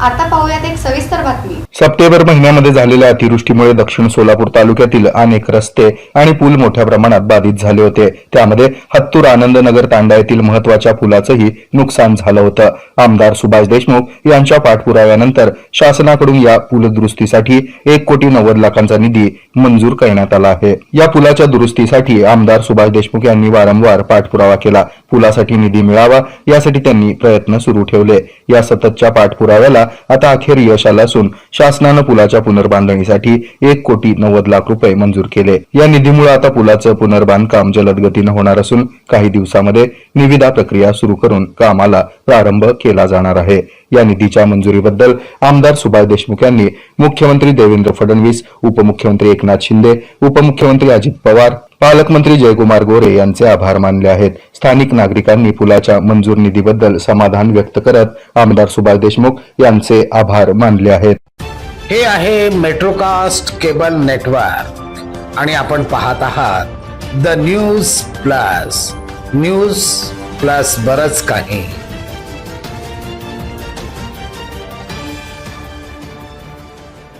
आता पाहूयात एक सविस्तर बातमी. सप्टेंबर महिन्यामध्ये झालेल्या अतिवृष्टीमुळे दक्षिण सोलापूर तालुक्यातील अनेक रस्ते आणि पूल मोठ्या प्रमाणात बाधित झाले होते. त्यामध्ये हत्तूर आनंदनगर तांडा येथील महत्त्वाच्या पुलाचंही नुकसान झालं होतं. आमदार सुभाष देशमुख यांच्या पाठपुराव्यानंतर शासनाकडून या पूल दुरुस्तीसाठी एक कोटी नव्वद लाखांचा निधी मंजूर करण्यात आला आहे. या पुलाच्या दुरुस्तीसाठी आमदार सुभाष देशमुख यांनी वारंवार पाठपुरावा केला. पुलासाठी निधी मिळावा यासाठी त्यांनी प्रयत्न सुरू ठेवले. या सततच्या पाठपुराव्याला आता अखेर यश आलं असून शासनानं पुलाच्या पुनर्बांधणीसाठी एक कोटी नव्वद लाख रुपये मंजूर केले. या निधीमुळे आता पुलाचं पुनर्बांधकाम जलद गतीनं होणार असून काही दिवसामध्ये निविदा प्रक्रिया सुरू करून कामाला प्रारंभ केला जाणार आहे. या निधीच्या मंजुरीबद्दल आमदार सुभाष देशमुख यांनी मुख्यमंत्री देवेंद्र फडणवीस उपमुख्यमंत्री एकनाथ शिंदे उपमुख्यमंत्री अजित पवार पालकमंत्री जयकुमार गोरे यांचे आभार मानले आहेत. स्थानिक नागरिकांनी पुलाच्या मंजूर निधीबद्दल समाधान व्यक्त करत आमदार सुभाष देशमुख यांचे आभार मानले आहेत. हे आहे मेट्रोकास्ट केबल नेटवर्क. आणि आपण पाहत आहात the news plus. News plus बरच काही.